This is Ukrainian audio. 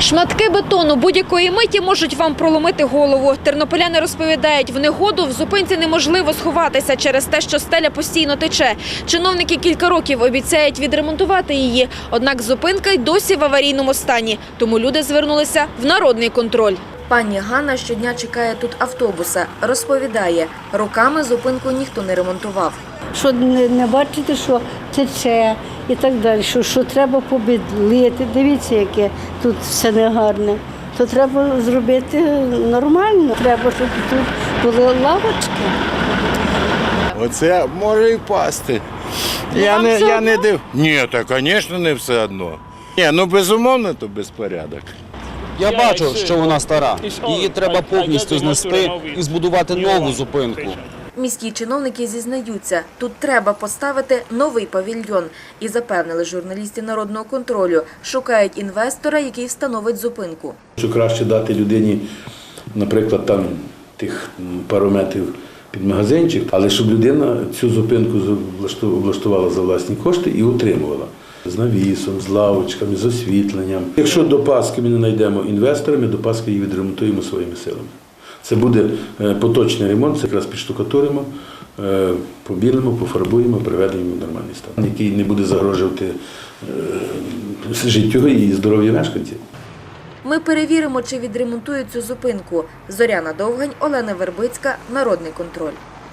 Шматки бетону будь-якої миті можуть вам проломити голову. Тернополяни розповідають, в негоду в зупинці неможливо сховатися через те, що стеля постійно тече. Чиновники кілька років обіцяють відремонтувати її, однак зупинка й досі в аварійному стані. Тому люди звернулися в народний контроль. Пані Ганна щодня чекає тут автобуса. Розповідає, роками зупинку ніхто не ремонтував. що не, не бачите, що тече і так далі, що, що треба побідлити. Дивіться, яке тут все негарне. То треба зробити нормально. Треба, щоб тут були лавочки. Оце може і впасти. я вам не, все я не див. Ні, так, звісно, не все одно. Ні, ну безумовно, то безпорядок. Я бачу, що вона стара. Її треба повністю знести і збудувати нову зупинку. Міські чиновники зізнаються, тут треба поставити новий павільйон. І запевнили журналістів народного контролю, шукають інвестора, який встановить зупинку. Що краще дати людині, наприклад, там тих пару метрів під магазинчик, але щоб людина цю зупинку з- влашту- облаштувала за власні кошти і утримувала. З навісом, з лавочками, з освітленням. Якщо до Пасхи ми не знайдемо інвестора, ми до Пасхи її відремонтуємо своїми силами. Це буде е, поточний ремонт, це якраз підштукатуримо, е, побілимо, пофарбуємо, приведемо в нормальний стан, який не буде загрожувати е, життю і здоров'ю мешканців. Ми перевіримо, чи відремонтують цю зупинку. Зоряна Довгань, Олена Вербицька, Народний контроль.